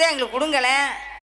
எங்களுக்கு கொடுங்களேன்.